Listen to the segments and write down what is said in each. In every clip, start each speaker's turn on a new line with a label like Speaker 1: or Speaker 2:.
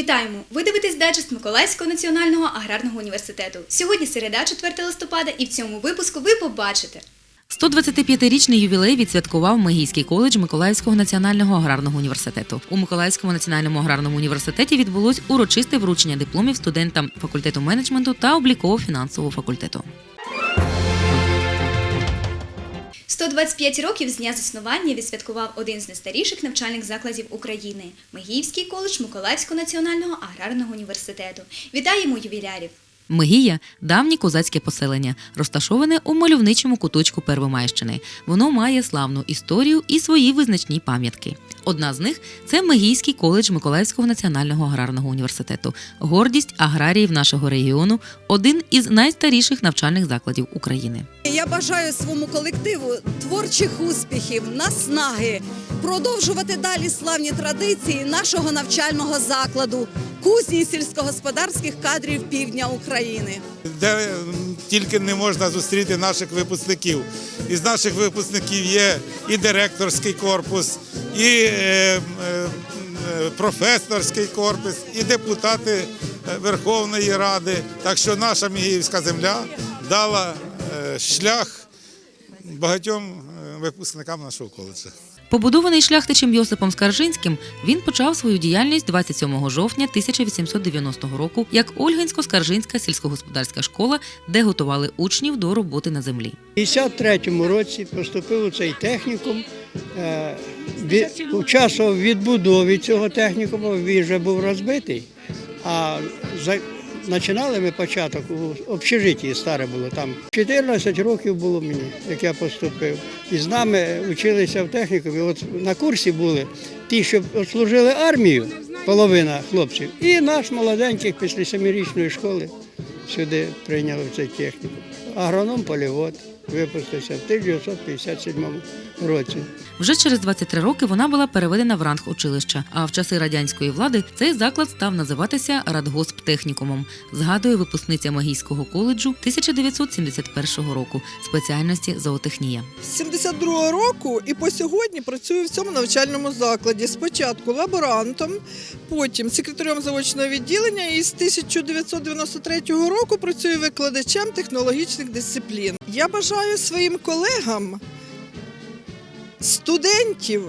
Speaker 1: Вітаємо! Ви дивитесь дайджест Миколаївського національного аграрного університету. Сьогодні середа, 4 листопада, і в цьому випуску ви побачите.
Speaker 2: 125-річний ювілей відсвяткував Мегійський коледж Миколаївського національного аграрного університету. У Миколаївському національному аграрному університеті відбулось урочисте вручення дипломів студентам факультету менеджменту та обліково-фінансового факультету.
Speaker 1: 125 років з дня заснування відсвяткував один з найстаріших навчальних закладів України Мегіївський коледж Миколаївського національного аграрного університету. Вітаємо ювілярів!
Speaker 2: Мегія давнє козацьке поселення, розташоване у мальовничому куточку Первомайщини. Воно має славну історію і свої визначні пам'ятки. Одна з них це Мегійський коледж Миколаївського національного аграрного університету, гордість аграріїв нашого регіону, один із найстаріших навчальних закладів України.
Speaker 3: Я бажаю своєму колективу творчих успіхів, наснаги, продовжувати далі славні традиції нашого навчального закладу, кузні сільськогосподарських кадрів півдня України.
Speaker 4: де тільки не можна зустріти наших випускників. Із наших випускників є і директорський корпус, і е, е, професорський корпус, і депутати е, Верховної Ради. Так що наша Мігіївська земля дала шлях багатьом випускникам нашого коледжу.
Speaker 2: Побудований шляхтичем Йосипом Скаржинським, він почав свою діяльність 27 жовтня 1890 року як Ольгинсько-Скаржинська сільськогосподарська школа, де готували учнів до роботи на землі.
Speaker 5: У 53-му році поступив у цей технікум. Е, Участвував в відбудові цього технікуму, він вже був розбитий. А. починали ми початок у общежитті старе було там. 14 років було мені, як я поступив. І з нами вчилися в технікумі. От на курсі були ті, що служили армію, половина хлопців, і наш молоденький після семирічної школи сюди прийняли в цей технікум. Агроном полівод випустився в 1957 році.
Speaker 2: Вже через 23 роки вона була переведена в ранг училища. А в часи радянської влади цей заклад став називатися Радгосптехнікумом. Згадує випускниця Магійського коледжу 1971 року спеціальності зоотехнія.
Speaker 6: З 72-го року і по сьогодні працюю в цьому навчальному закладі. Спочатку лаборантом, потім секретарем заочного відділення і з 1993 року працюю викладачем технологічних дисциплін. Я бажаю своїм колегам студентів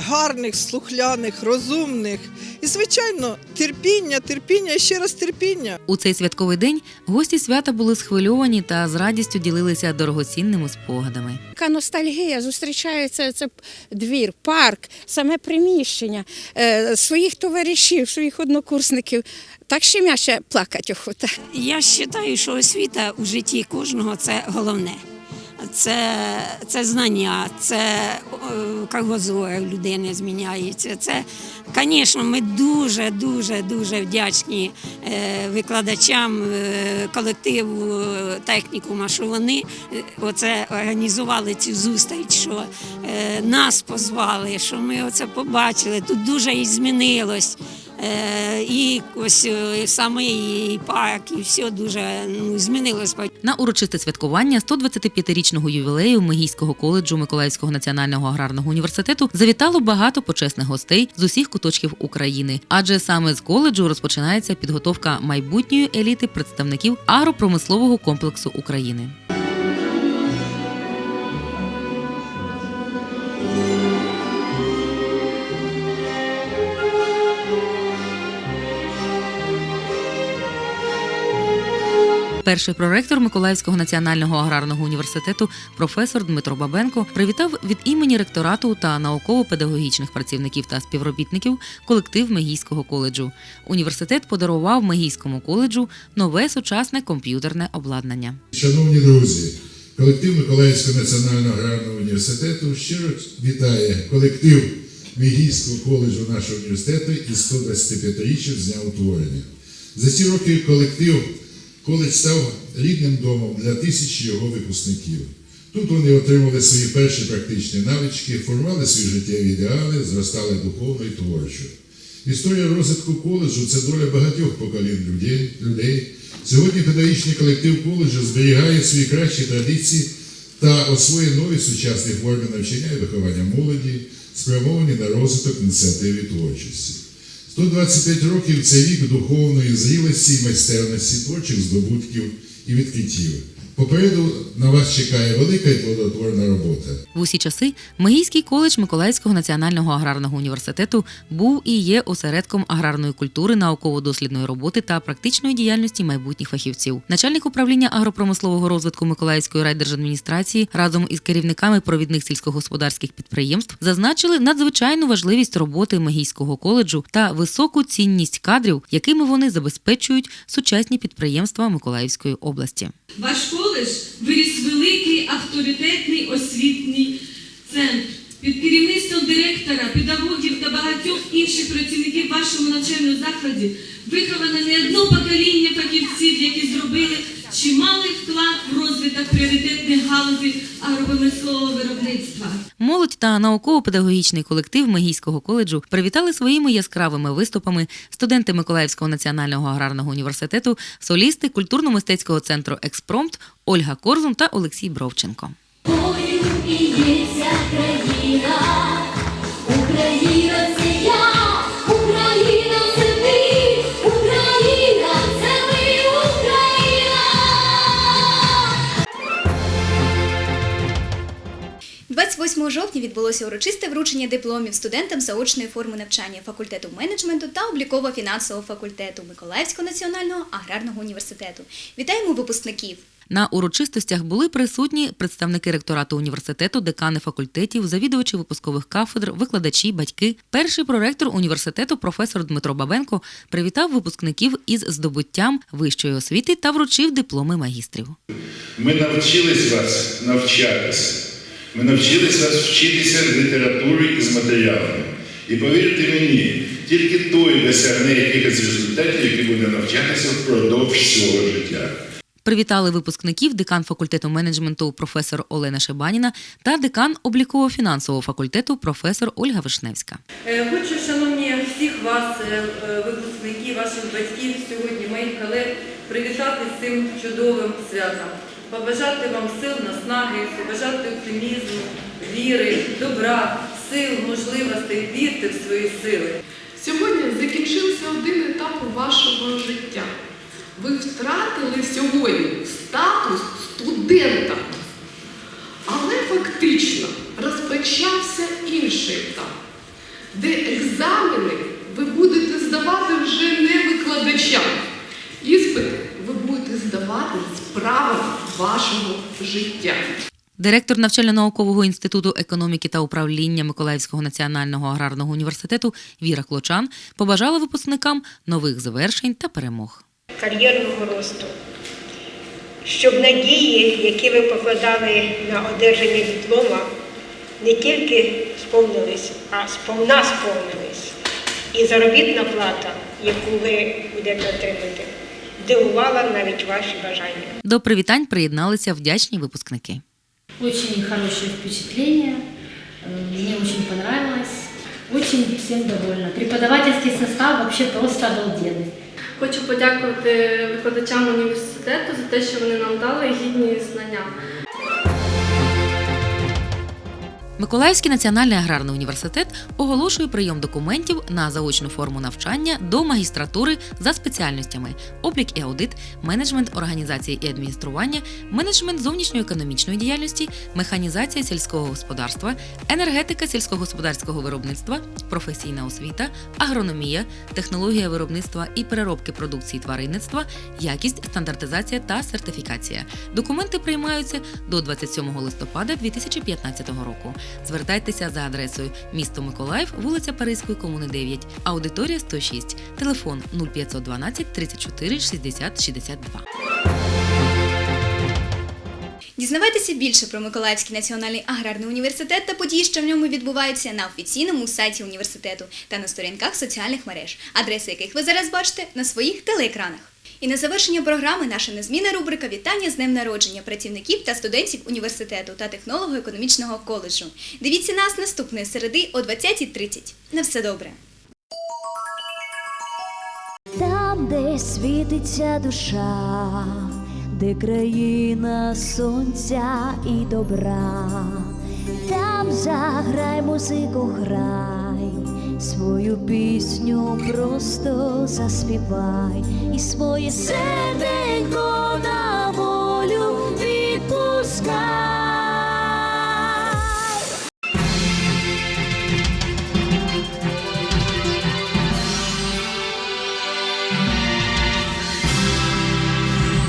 Speaker 6: гарних, слухляних, розумних і, звичайно, терпіння, терпіння і ще раз терпіння.
Speaker 2: У цей святковий день гості свята були схвильовані та з радістю ділилися дорогоцінними спогадами.
Speaker 7: Яка ностальгія зустрічається це двір, парк, саме приміщення е, своїх товаришів, своїх однокурсників. Так ще щем'яще плакать охота.
Speaker 8: Я вважаю, що освіта у житті кожного це головне. Це, це знання, це е, кругозор людини зміняється. Це, звісно, ми дуже, дуже, дуже вдячні е, викладачам е, колективу технікума, що вони оце організували цю зустріч, що нас позвали, що ми оце побачили. Тут дуже і змінилось. Е, І ось е, саме і парк, і все дуже ну, змінилось.
Speaker 2: На урочисте святкування 125-річного ювілею Мегійського коледжу Миколаївського національного аграрного університету завітало багато почесних гостей з усіх куточків України, адже саме з коледжу розпочинається підготовка майбутньої еліти представників агропромислового комплексу України. Перший проректор Миколаївського національного аграрного університету професор Дмитро Бабенко привітав від імені ректорату та науково-педагогічних працівників та співробітників колектив Мегійського коледжу. Університет подарував Мегійському коледжу нове сучасне комп'ютерне обладнання.
Speaker 9: Шановні друзі, колектив Миколаївського національного аграрного університету щиро вітає колектив Мігійського коледжу нашого університету із 125-річчям з дня утворення. За ці роки колектив коледж став рідним домом для тисяч його випускників. Тут вони отримали свої перші практичні навички, формували свої життєві ідеали, зростали духовно і творчо. Історія розвитку коледжу це доля багатьох поколінь людей. Сьогодні педагогічний колектив коледжу зберігає свої кращі традиції та освоює нові сучасні форми навчання і виховання молоді, спрямовані на розвиток ініціативи творчості. 125 років це вік духовної зрілості майстерності творчих здобутків і відкриттів. Попереду на вас чекає велика і плодотворна робота.
Speaker 2: В усі часи Мегійський коледж Миколаївського національного аграрного університету був і є осередком аграрної культури, науково-дослідної роботи та практичної діяльності майбутніх фахівців. Начальник управління агропромислового розвитку Миколаївської райдержадміністрації разом із керівниками провідних сільськогосподарських підприємств зазначили надзвичайну важливість роботи Мегійського коледжу та високу цінність кадрів, якими вони забезпечують сучасні підприємства Миколаївської області.
Speaker 10: Ваш коледж виріс великий авторитетний освітній центр. Під керівництвом директора, педагогів та багатьох інших працівників в вашому навчальному закладі виховано не одно покоління фахівців, які зробили чималий вклад в розвиток пріоритетних галузей агропромислового виробництва.
Speaker 2: Молодь та науково-педагогічний колектив Мегійського коледжу привітали своїми яскравими виступами студенти Миколаївського національного аграрного університету, солісти культурно-мистецького центру Експромт Ольга Корзун та Олексій Бровченко.
Speaker 11: Ой, і є ця країна,
Speaker 1: 28 жовтня відбулося урочисте вручення дипломів студентам заочної форми навчання факультету менеджменту та обліково-фінансового факультету Миколаївського національного аграрного університету. Вітаємо випускників!
Speaker 2: На урочистостях були присутні представники ректорату університету, декани факультетів, завідувачі випускових кафедр, викладачі, батьки. Перший проректор університету, професор Дмитро Бабенко, привітав випускників із здобуттям вищої освіти та вручив дипломи магістрів.
Speaker 9: Ми навчились вас навчатися. Ми навчились вас вчитися літературі і з матеріалами. І повірте мені, тільки той досягне якихось результатів, який буде навчатися впродовж всього життя.
Speaker 2: Привітали випускників декан факультету менеджменту професор Олена Шебаніна та декан обліково-фінансового факультету професор Ольга Вишневська.
Speaker 12: Е, Хочу, шановні, всіх вас, е, е, випускників, ваших батьків, сьогодні моїх колег, привітати з цим чудовим святом. Побажати вам сил, наснаги, побажати оптимізму, віри, добра, сил, можливостей, вірте в свої сили.
Speaker 13: Сьогодні закінчився один етап вашого життя. Ви втратили сьогодні статус студента. Але фактично розпочався інший етап, де екзамени ви будете здавати вже не викладачам. Іспити ви будете здавати з правом вашого життя.
Speaker 2: Директор навчально-наукового інституту економіки та управління Миколаївського національного аграрного університету Віра Клочан побажала випускникам нових звершень та перемог.
Speaker 14: кар'єрного росту, щоб надії, які ви покладали на одержання диплома, не тільки сповнились, а сповна сповнились. І заробітна плата, яку ви будете отримати, здивувала навіть ваші бажання.
Speaker 2: До привітань приєдналися вдячні випускники.
Speaker 11: Очень хорошее впечатление, мені мне очень понравилось, очень всем довольна. Преподавательский состав вообще просто обалденный.
Speaker 10: Хочу подякувати викладачам університету за те, що вони нам дали гідні знання.
Speaker 2: Миколаївський національний аграрний університет оголошує прийом документів на заочну форму навчання до магістратури за спеціальностями облік і аудит, менеджмент організації і адміністрування, менеджмент зовнішньоекономічної діяльності, механізація сільського господарства, енергетика сільськогосподарського виробництва, професійна освіта, агрономія, технологія виробництва і переробки продукції тваринництва, якість, стандартизація та сертифікація. Документи приймаються до 27 листопада 2015 року. Звертайтеся за адресою місто Миколаїв, вулиця Паризької комуни 9, аудиторія 106, телефон 0512 34 60 62.
Speaker 1: Дізнавайтеся більше про Миколаївський національний аграрний університет та події, що в ньому відбуваються на офіційному сайті університету та на сторінках соціальних мереж, адреси яких ви зараз бачите на своїх телеекранах. І на завершення програми наша незмінна рубрика Вітання з днем народження працівників та студентів університету та технолого-економічного коледжу. Дивіться нас наступної середи о 20.30. На все добре!
Speaker 11: Там, де світиться душа, де країна сонця і добра, там заграй музику грай, свою пісню просто заспівай. І своє серденько на